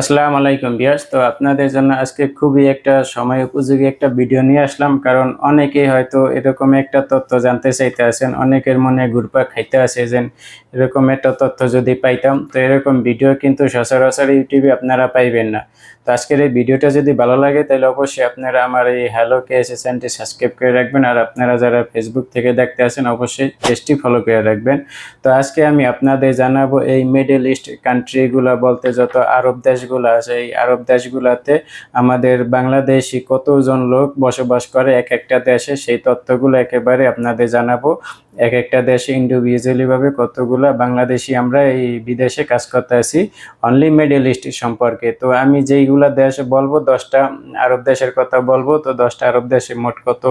আসসালামু আলাইকুম বিয়াস তো আপনাদের জন্য আজকে খুবই একটা সময় উপযোগী একটা ভিডিও নিয়ে আসলাম, কারণ অনেকেই হয়তো এরকম একটা তথ্য জানতে চাইতে আছেন, অনেকের মনে ঘুরপা খাইতে আসে যে এরকম একটা তথ্য যদি পাইতাম। তো এরকম ভিডিও কিন্তু সচরাচর ইউটিউবে আপনারা পাইবেন না। তো আজকের এই ভিডিওটা যদি ভালো লাগে, তাহলে অবশ্যই আপনারা আমার এই হ্যালো কে এস চ্যানেলটি সাবস্ক্রাইব করে রাখবেন। আর আপনারা যারা ফেসবুক থেকে দেখতে আসেন, অবশ্যই পেজটি ফলো করে রাখবেন। তো আজকে আমি আপনাদের জানাব এই মিডল ইস্ট কান্ট্রিগুলো বলতে যত আরব দেশগুলো আছে, এই আরব দেশগুলোতে আমাদের বাংলাদেশি কতজন লোক বসবাস করে এক একটা দেশে? সেই তথ্যগুলো একেবারে আপনাদের জানাব। এক একটা দেশে ইন্ডিভিজুয়ালিভাবে কতগুলো বাংলাদেশি আমরা এই বিদেশে কাজ করতে আছি অনলি মিডল ইস্ট সম্পর্কে। তো আমি যেইগুলা দেশ বলব, দশটা আরব দেশের কথা বলব, তো দশটা আরব দেশে মোট কত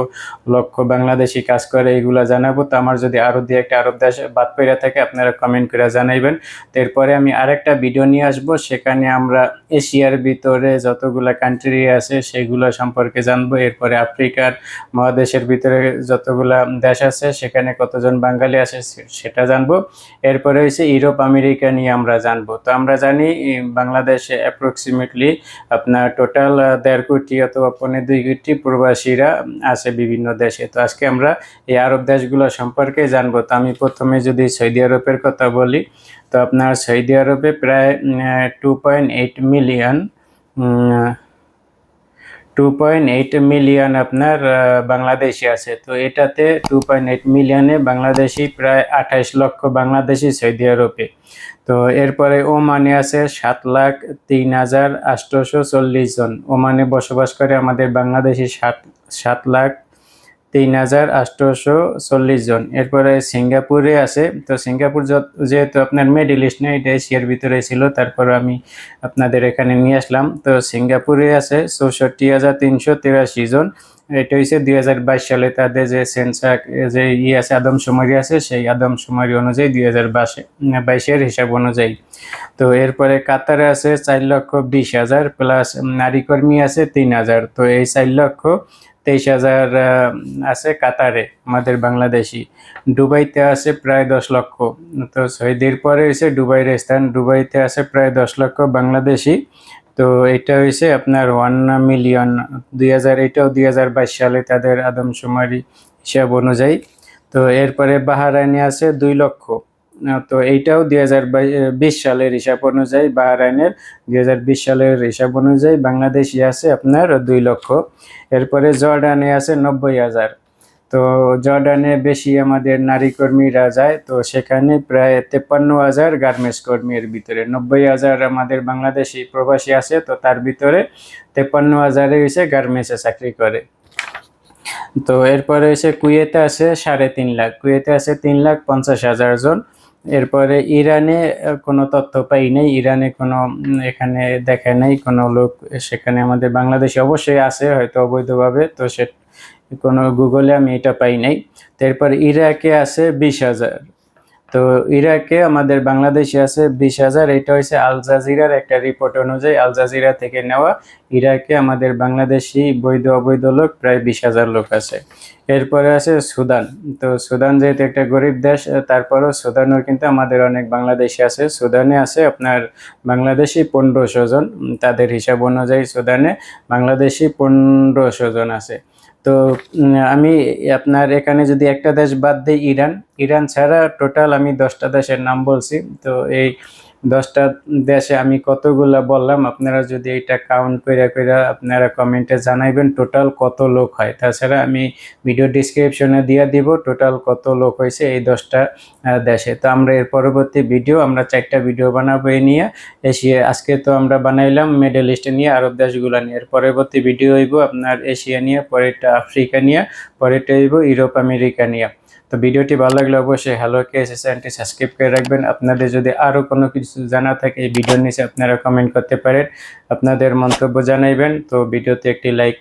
লক্ষ বাংলাদেশি কাজ করে এইগুলা জানাব। তো আমার যদি আরও দিয়ে একটা আরব দেশ বাদ পেরে থাকে, আপনারা কমেন্ট করে জানাইবেন। তো এরপরে আমি আরেকটা ভিডিও নিয়ে আসব, সেখানে আমরা এশিয়ার ভিতরে যতগুলা কান্ট্রি আছে, সেগুলো সম্পর্কে জানব। এরপরে আফ্রিকার মহাদেশের ভিতরে যতগুলা দেশ আছে, সেখানে কতজন বাঙালি আছে সেটা জানব। এরপরে হচ্ছে ইউরোপ, আমেরিকা নিয়ে আমরা জানব। তো আমরা জানি, বাংলাদেশে অ্যাপ্রক্সিমেটলি আপনার টোটাল দেড় কোটি অথবা পৌনে দুই কোটি প্রবাসীরা আছে বিভিন্ন দেশে। তো আজকে আমরা এই আরব দেশগুলো সম্পর্কে জানব। তো আমি প্রথমে যদি সৌদি আরবের কথা বলি, তো আপনার সৌদি আরবে প্রায় two point eight million two point eight million আপনার বাংলাদেশি আছে। তো এটাতে টু পয়েন্ট এইট মিলিয়নে বাংলাদেশি প্রায় আঠাইশ লক্ষ বাংলাদেশি সৌদি আরবে। তো এরপরে ওমানে আছে সাত লাখ তিন হাজার আটশোশো চল্লিশ জন। ওমানে বসবাস করে আমাদের বাংলাদেশি সাত সাত লাখ তিন হাজার আটশোশো চল্লিশ জন। এরপরে সিঙ্গাপুরে আছে। তো সিঙ্গাপুর যেহেতু আপনার মিডিল ইস্ট না, এটা এশিয়ার ভিতরে ছিল, তারপর আমি আপনাদের এখানে নিয়ে আসলাম। তো সিঙ্গাপুরে আছে চৌষট্টি হাজার তিনশো তিরাশি জন। এটা হচ্ছে দুই হাজার বাইশ সালে তাদের যে সেন্সাক যে ই আছে, আদমশুমারি আছে, সেই আদমশুমারি অনুযায়ী দুই হাজার বাইশের হিসাব অনুযায়ী। তো এরপরে কাতারে আছে চার লক্ষ বিশ হাজার, প্লাস নারী কর্মী আছে তিন হাজার। তো এই চার লক্ষ তেইশ হাজার আছে কাতারে, আমাদের বাংলাদেশি। দুবাইতে আছে প্রায় দশ লক্ষ। তো সৌদির পরে হয়েছে দুবাইয়ের স্থান। দুবাইতে আছে প্রায় দশ লক্ষ বাংলাদেশি। তো এটা হয়েছে আপনার ওয়ান মিলিয়ন দুই হাজার এটাও দুই হাজার বাইশ সালে তাদের আদমশুমারি হিসাব অনুযায়ী। তো এরপরে বাহারাইনে আছে দুই লক্ষ। তো এইটাও দুই হাজার বিশ সালের হিসাব অনুযায়ী, বাহারাইনের দুই হাজার বিশ সালের হিসাব অনুযায়ী বাংলাদেশি আছে আপনার দুই লক্ষ। এরপরে জর্ডানে আছে নব্বই হাজার। তো জর্ডানে বেশি আমাদের নারী কর্মীরা যায়, তো সেখানে প্রায় তেপ্পান্ন হাজার গার্মেন্টস কর্মীর ভিতরে নব্বই হাজার আমাদের বাংলাদেশি প্রবাসী আছে, তো তার ভিতরে তেপ্পান্ন হাজারে হয়েছে গার্মেন্টসে চাকরি করে। তো এরপরে হচ্ছে কুয়েতে আছে সাড়ে তিন লাখ, কুয়েতে আছে তিন লাখ পঞ্চাশ হাজার জন। এরপরে ইরানে কোনো তথ্য পাই নাই, ইরানে কোনো এখানে দেখায় নাই, কোনো লোক সেখানে আমাদের বাংলাদেশে অবশ্যই আছে, হয়তো অবৈধভাবে, তো সে কোনো গুগলে আমি এটা পাই নাই। তারপর ইরাকে আছে বিশ হাজার। তো ইরাকে আমাদের বাংলাদেশে আছে বিশ হাজার। এটা হচ্ছে আল জাজিরার একটা রিপোর্ট অনুযায়ী আল জাজিরা থেকে নেওয়া ইরাকে আমাদের বাংলাদেশি বৈধ অবৈধ লোক প্রায় বিশ হাজার লোক আছে। এরপরে আছে সুদান। তো সুদান যেহেতু একটা গরিব দেশ, তারপরেও সুদানেও কিন্তু আমাদের অনেক বাংলাদেশি আছে। সুদানে আছে আপনার বাংলাদেশি পনেরোশো জন। তাদের হিসাব অনুযায়ী সুদানে বাংলাদেশি পনেরোশো জন আছে। তো আমি আপনার এখানে যদি একটা দেশ বাদ দিই ইরান ইরান ছাড়া টোটাল আমি দশটা দেশের নাম বলছি। তো এই দশটা দেশে আমি কতগুলা বললাম, আপনারা যদি এটা কাউন্ট করে করে আপনারা কমেন্টে জানাইবেন টোটাল কত লোক হয়। তাছাড়া আমি ভিডিও ডিসক্রিপশনে দিয়ে দিব টোটাল কত লোক হয়েছে এই দশটা দেশে। তো আমরা এর পরবর্তী ভিডিও আমরা চারটা ভিডিও বানাবো এই নিয়ে। এশিয়া, আজকে তো আমরা বানাইলাম মিডল ইস্টে নিয়ে, আরব দেশগুলো নিয়ে। এর পরবর্তী ভিডিও হইব আপনার এশিয়া নিয়ে, পরেরটা আফ্রিকা নিয়ে, পরেরটা হইব ইউরোপ, আমেরিকা নিয়ে। তো ভিডিওটি ভালো লাগলে অবশ্যই হ্যালো কে এস চ্যানেলটি সাবস্ক্রাইব করে রাখবেন। আপনাদের যদি আরও কোনো কিছু জানা থাকে এই ভিডিওর নিচে আপনারা কমেন্ট করতে পারেন। আপনাদের মন্তব্য জানাইবেন। তো ভিডিওতে একটি লাইক